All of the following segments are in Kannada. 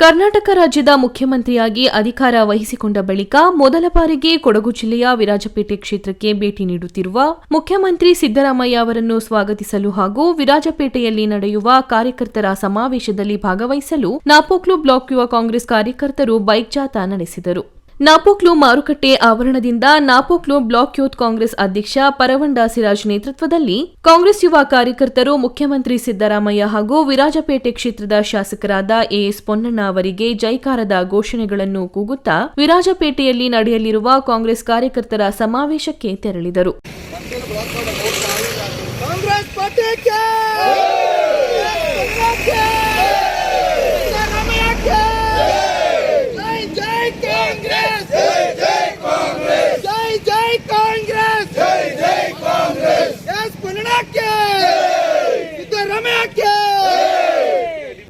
ಕರ್ನಾಟಕ ರಾಜ್ಯದ ಮುಖ್ಯಮಂತ್ರಿಯಾಗಿ ಅಧಿಕಾರ ವಹಿಸಿಕೊಂಡ ಬಳಿಕ ಮೊದಲ ಬಾರಿಗೆ ಕೊಡಗು ಜಿಲ್ಲೆಯ ವಿರಾಜಪೇಟೆ ಕ್ಷೇತ್ರಕ್ಕೆ ಭೇಟಿ ನೀಡುತ್ತಿರುವ ಮುಖ್ಯಮಂತ್ರಿ ಸಿದ್ದರಾಮಯ್ಯ ಅವರನ್ನು ಸ್ವಾಗತಿಸಲು ಹಾಗೂ ವಿರಾಜಪೇಟೆಯಲ್ಲಿ ನಡೆಯುವ ಕಾರ್ಯಕರ್ತರ ಸಮಾವೇಶದಲ್ಲಿ ಭಾಗವಹಿಸಲು ನಾಪೋಕ್ಲು ಬ್ಲಾಕ್ ಯುವ ಕಾಂಗ್ರೆಸ್ ಕಾರ್ಯಕರ್ತರು ಬೈಕ್ ಜಾಥಾ ನಡೆಸಿದರು. ನಾಪೋಕ್ಲು ಮಾರುಕಟ್ಟೆ ಆವರಣದಿಂದ ನಾಪೋಕ್ಲು ಬ್ಲಾಕ್ ಯೂತ್ ಕಾಂಗ್ರೆಸ್ ಅಧ್ಯಕ್ಷ ಪರವಂಡ ಸಿರಾಜ್ ನೇತೃತ್ವದಲ್ಲಿ ಕಾಂಗ್ರೆಸ್ ಯುವ ಕಾರ್ಯಕರ್ತರು ಮುಖ್ಯಮಂತ್ರಿ ಸಿದ್ದರಾಮಯ್ಯ ಹಾಗೂ ವಿರಾಜಪೇಟೆ ಕ್ಷೇತ್ರದ ಶಾಸಕರಾದ ಎಎಸ್ ಪೊನ್ನಣ್ಣ ಅವರಿಗೆ ಜೈಕಾರದ ಘೋಷಣೆಗಳನ್ನು ಕೂಗುತ್ತಾ ವಿರಾಜಪೇಟೆಯಲ್ಲಿ ನಡೆಯಲಿರುವ ಕಾಂಗ್ರೆಸ್ ಕಾರ್ಯಕರ್ತರ ಸಮಾವೇಶಕ್ಕೆ ತೆರಳಿದರು. ಕಾಂಗ್ರೆಸ್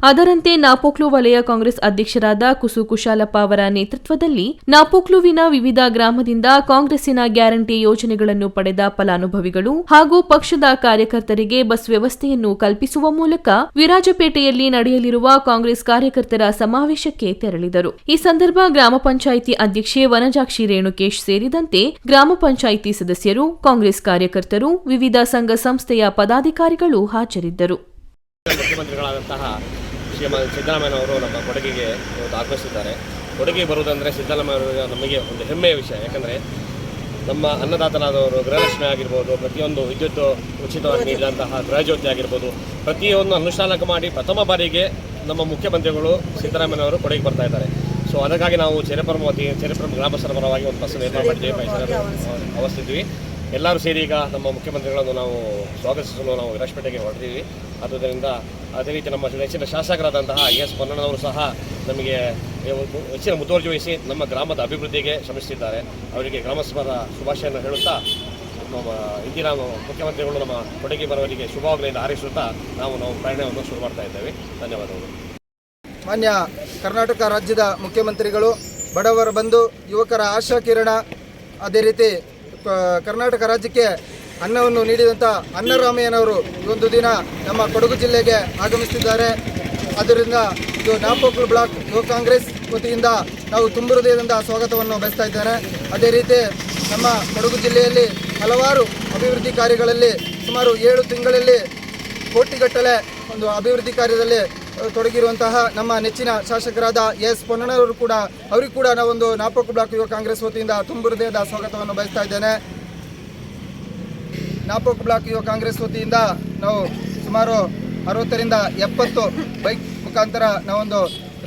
ಅದರಂತೆ ನಾಪೋಕ್ಲು ವಲಯ ಕಾಂಗ್ರೆಸ್ ಅಧ್ಯಕ್ಷರಾದ ಕುಸು ಕುಶಾಲಪ್ಪ ಅವರ ನೇತೃತ್ವದಲ್ಲಿ ನಾಪೋಕ್ಲುವಿನ ವಿವಿಧ ಗ್ರಾಮದಿಂದ ಕಾಂಗ್ರೆಸ್ಸಿನ ಗ್ಯಾರಂಟಿ ಯೋಜನೆಗಳನ್ನು ಪಡೆದ ಫಲಾನುಭವಿಗಳು ಹಾಗೂ ಪಕ್ಷದ ಕಾರ್ಯಕರ್ತರಿಗೆ ಬಸ್ ವ್ಯವಸ್ಥೆಯನ್ನು ಕಲ್ಪಿಸುವ ಮೂಲಕ ವಿರಾಜಪೇಟೆಯಲ್ಲಿ ನಡೆಯಲಿರುವ ಕಾಂಗ್ರೆಸ್ ಕಾರ್ಯಕರ್ತರ ಸಮಾವೇಶಕ್ಕೆ ತೆರಳಿದರು. ಈ ಸಂದರ್ಭ ಗ್ರಾಮ ಪಂಚಾಯಿತಿ ಅಧ್ಯಕ್ಷೆ ವನಜಾಕ್ಷಿ ರೇಣುಕೇಶ್ ಸೇರಿದಂತೆ ಗ್ರಾಮ ಪಂಚಾಯಿತಿ ಸದಸ್ಯರು, ಕಾಂಗ್ರೆಸ್ ಕಾರ್ಯಕರ್ತರು, ವಿವಿಧ ಸಂಘ ಸಂಸ್ಥೆಯ ಪದಾಧಿಕಾರಿಗಳು ಹಾಜರಿದ್ದರು. ಮುಖ್ಯಮಂತ್ರಿಗಳಾದಂತಹ ಶ್ರೀಮಾನ್ ಸಿದ್ದರಾಮಯ್ಯನವರು ನಮ್ಮ ಕೊಡಗಿಗೆ ಇವತ್ತು ಆಗಮಿಸಿದ್ದಾರೆ ಕೊಡಗಿಗೆ ಬರುವುದಂದರೆ ಸಿದ್ದರಾಮಯ್ಯ ನಮಗೆ ಒಂದು ಹೆಮ್ಮೆಯ ವಿಷಯ. ಯಾಕಂದರೆ ನಮ್ಮ ಅನ್ನದಾತನಾದವರು ಗೃಹಲಕ್ಷ್ಮಿ ಆಗಿರ್ಬೋದು ಪ್ರತಿಯೊಂದು ವಿದ್ಯುತ್ ಉಚಿತವಾಗಿ ನೀಡಿದಂತಹ ಗೃಹಜ್ಯೋತಿ ಆಗಿರ್ಬೋದು ಪ್ರತಿಯೊಂದು ಅನುಷ್ಠಾನಕ್ಕೆ ಮಾಡಿ ಪ್ರಥಮ ಬಾರಿಗೆ ನಮ್ಮ ಮುಖ್ಯಮಂತ್ರಿಗಳು ಸಿದ್ದರಾಮಯ್ಯನವರು ಕೊಡಗಿಗೆ ಬರ್ತಾ ಇದ್ದಾರೆ. ಸೊ ಅದಕ್ಕಾಗಿ ನಾವು ಚೆರೆಪುರಂ ವತಿ ಚೆರೆಪುರಂ ಗ್ರಾಮಸ್ಥರ ಪರವಾಗಿ ಒಂದು ಬಸ್ ನಿರ್ಮಾಣ ಮಾಡಿದ್ದೀವಿ. ಪರಿಸರ ಅವಸ್ಥಿದ್ವಿ ಎಲ್ಲರೂ ಸೇರಿ ಈಗ ನಮ್ಮ ಮುಖ್ಯಮಂತ್ರಿಗಳನ್ನು ನಾವು ಸ್ವಾಗತಿಸಲು ನಾವು ವಿರಾಜಪೇಟೆಗೆ ಹೊರಟಿದ್ದೀವಿ. ಆದ್ದರಿಂದ ಅದೇ ರೀತಿ ನಮ್ಮ ನೆಚ್ಚಿನ ಶಾಸಕರಾದಂತಹ ಎಸ್ ಪೊನ್ನಣ್ಣನವರು ಸಹ ನಮಗೆ ಹೆಚ್ಚಿನ ಮುತುವರ್ಜಿ ವಹಿಸಿ ನಮ್ಮ ಗ್ರಾಮದ ಅಭಿವೃದ್ಧಿಗೆ ಶ್ರಮಿಸುತ್ತಿದ್ದಾರೆ. ಅವರಿಗೆ ಗ್ರಾಮಸ್ಥರ ಶುಭಾಶಯನ್ನು ಹೇಳುತ್ತಾ ನಮ್ಮ ಇಂದಿನ ಮುಖ್ಯಮಂತ್ರಿಗಳು ನಮ್ಮ ಕೊಡಗಿ ಬರವರಿಗೆ ಶುಭವಾಗಲಿಂದ ಹಾರೈಸುತ್ತಾ ನಾವು ನಾವು ಪ್ರಯಾಣವನ್ನು ಶುರು ಮಾಡ್ತಾ ಇದ್ದೇವೆ. ಧನ್ಯವಾದಗಳು. ಮಾನ್ಯ ಕರ್ನಾಟಕ ರಾಜ್ಯದ ಮುಖ್ಯಮಂತ್ರಿಗಳು, ಬಡವರ ಬಂದು ಯುವಕರ ಆಶಾ ಕಿರಣ ಅದೇ ರೀತಿ ಕರ್ನಾಟಕ ರಾಜ್ಯಕ್ಕೆ ಅನ್ನವನ್ನು ನೀಡಿದಂಥ ಅನ್ನರಾಮಯ್ಯನವರು ಒಂದು ದಿನ ನಮ್ಮ ಕೊಡಗು ಜಿಲ್ಲೆಗೆ ಆಗಮಿಸುತ್ತಿದ್ದಾರೆ. ಅದರಿಂದ ಇದು ನಾಪೋಕ್ಲು ಬ್ಲಾಕ್ ಯುವ ಕಾಂಗ್ರೆಸ್ ವತಿಯಿಂದ ನಾವು ತುಂಬ ಹೃದಯದಿಂದ ಸ್ವಾಗತವನ್ನು ಬಯಸ್ತಾ ಇದ್ದೇನೆ. ಅದೇ ರೀತಿ ನಮ್ಮ ಕೊಡಗು ಜಿಲ್ಲೆಯಲ್ಲಿ ಹಲವಾರು ಅಭಿವೃದ್ಧಿ ಕಾರ್ಯಗಳಲ್ಲಿ ಸುಮಾರು ಏಳು ತಿಂಗಳಲ್ಲಿ ಕೋಟಿಗಟ್ಟಲೆ ಒಂದು ಅಭಿವೃದ್ಧಿ ಕಾರ್ಯದಲ್ಲಿ ತೊಡಗಿರುವಂತಹ ನಮ್ಮ ನೆಚ್ಚಿನ ಶಾಸಕರಾದ ಎಸ್ ಪೊನ್ನಣ್ಣವರು ಕೂಡ, ಅವರಿಗೂ ಕೂಡ ನಾವೊಂದು ನಾಪೋಕ್ ಬ್ಲಾಕ್ ಯುವ ಕಾಂಗ್ರೆಸ್ ವತಿಯಿಂದ ತುಂಬ ಹೃದಯದ ಸ್ವಾಗತವನ್ನು ಬಯಸ್ತಾ ಇದ್ದೇನೆ. ನಾಪೋಕ್ ಬ್ಲಾಕ್ ಯುವ ಕಾಂಗ್ರೆಸ್ ವತಿಯಿಂದ ನಾವು ಸುಮಾರು ಅರವತ್ತರಿಂದ ಎಪ್ಪತ್ತು ಬೈಕ್ ಮುಖಾಂತರ ನಾವೊಂದು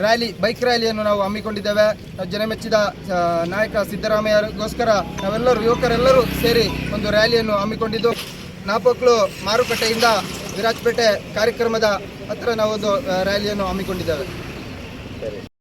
ರ್ಯಾಲಿ, ಬೈಕ್ ರ್ಯಾಲಿಯನ್ನು ನಾವು ಹಮ್ಮಿಕೊಂಡಿದ್ದೇವೆ. ನಾವು ಜನಮೆಚ್ಚಿದ ನಾಯಕ ಸಿದ್ದರಾಮಯ್ಯಗೋಸ್ಕರ ನಾವೆಲ್ಲರೂ, ಯುವಕರೆಲ್ಲರೂ ಸೇರಿ ಒಂದು ರ್ಯಾಲಿಯನ್ನು ಹಮ್ಮಿಕೊಂಡಿದ್ದು. ನಾಪೋಕ್ಲು ಮಾರುಕಟ್ಟೆಯಿಂದ ವಿರಾಜ್ಪೇಟೆ ಕಾರ್ಯಕ್ರಮದ ಹತ್ರ ನಾವೊಂದು ರ್ಯಾಲಿಯನ್ನು ಹಮ್ಮಿಕೊಂಡಿದ್ದೇವೆ.